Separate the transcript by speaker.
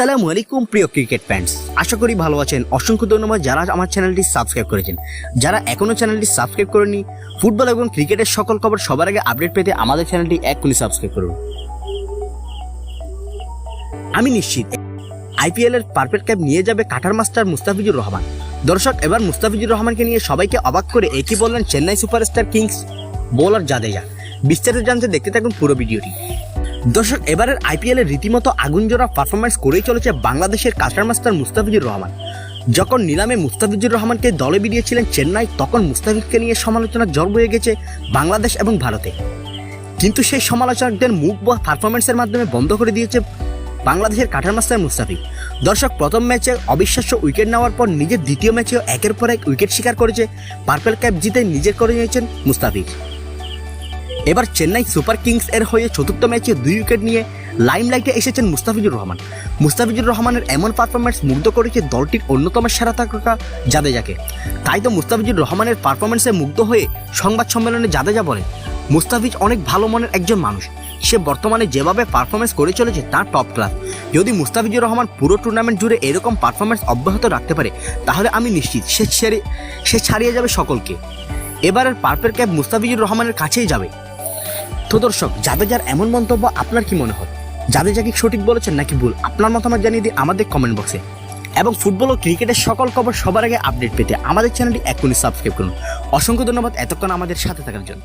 Speaker 1: আসসালামু আলাইকুম, প্রিয় ক্রিকেট ফ্যান্স আশা করি ভালো আছেন। অসংখ্য ধন্যবাদ যারা আমার চ্যানেলটি সাবস্ক্রাইব করেছেন। যারা এখনও চ্যানেলটি সাবস্ক্রাইব করেনি ফুটবল এবং ক্রিকেটের সকল খবর সবার আগে আপডেট পেতে আমাদের চ্যানেলটি এক্ষুনি সাবস্ক্রাইব করুন। আমি নিশ্চিত আইপিএল এর পারফেক্ট ক্যাপ নিয়ে যাবে কাটার মাস্টার মুস্তাফিজুর রহমান। দর্শক, এবার মুস্তাফিজুর রহমানকে নিয়ে সবাইকে অবাক করে একই বললেন Chennai superstar kings bowler Jadeja. বিস্তারিত জানতে দেখতে থাকুন পুরো ভিডিওটি। দর্শক, এবারের আইপিএল এর রীতিমতো আগুনজোড়া পারফরমেন্স করেই চলেছে বাংলাদেশের কাটার মাস্টার মুস্তাফিজুর রহমান। যখন নিলামে মুস্তাফিজুর রহমানকে দলে বিড়িয়েছিলেন চেন্নাই, তখন মুস্তাফিজকে নিয়ে সমালোচনার জ্বর বয়ে গেছে বাংলাদেশ এবং ভারতে। কিন্তু সেই সমালোচকদের মুখ বা পারফরমেন্সের মাধ্যমে বন্ধ করে দিয়েছে বাংলাদেশের কাটার মাস্টার মুস্তাফিজ। দর্শক, প্রথম ম্যাচে অবিশ্বাস্য উইকেট নেওয়ার পর নিজের দ্বিতীয় ম্যাচেও একের পর এক উইকেট শিকার করেছে পার্পেল ক্যাপ জিতে নিজের করে নিয়েছেন মুস্তাফিজ। এবার চেন্নাই সুপার কিংস এর হয়ে চতুর্থ ম্যাচে দুই উইকেট নিয়ে লাইমলাইটে এসেছেন মুস্তাফিজুর রহমান। মুস্তাফিজুর রহমানের এমন পারফরমেন্স মুগ্ধ করেছে দলটির অন্যতম সেরা তারকা জাদেজাকে। তাই তো মুস্তাফিজুর রহমানের পারফরমেন্সে মুগ্ধ হয়ে সংবাদ সম্মেলনে জাদেজা বলেন, মুস্তাফিজ অনেক ভালো মনের একজন মানুষ। সে বর্তমানে যেভাবে পারফরমেন্স করে চলেছে তা টপ ক্লাস যদি মুস্তাফিজুর রহমান পুরো টুর্নামেন্ট জুড়ে এরকম পারফরমেন্স অব্যাহত রাখতে পারে, তাহলে আমি নিশ্চিত সে ছেড়ে, সে ছাড়িয়ে যাবে সকলকে। এবারের পার্পেল ক্যাপ মুস্তাফিজুর রহমানের কাছেই যাবে। তো দর্শক, জাদেজার এমন মন্তব্য আপনার কি মনে হয়? জাদেজা কি সঠিক বলেছেন নাকি ভুল? আপনার মতামত জানিয়ে দিন আমাদের কমেন্ট বক্সে এবং ফুটবল ও ক্রিকেটের সকল খবর সবার আগে আপডেট পেতে আমাদের চ্যানেলটি এখনই সাবস্ক্রাইব করুন। অসংখ্য ধন্যবাদ এতক্ষণ আমাদের সাথে থাকার জন্য।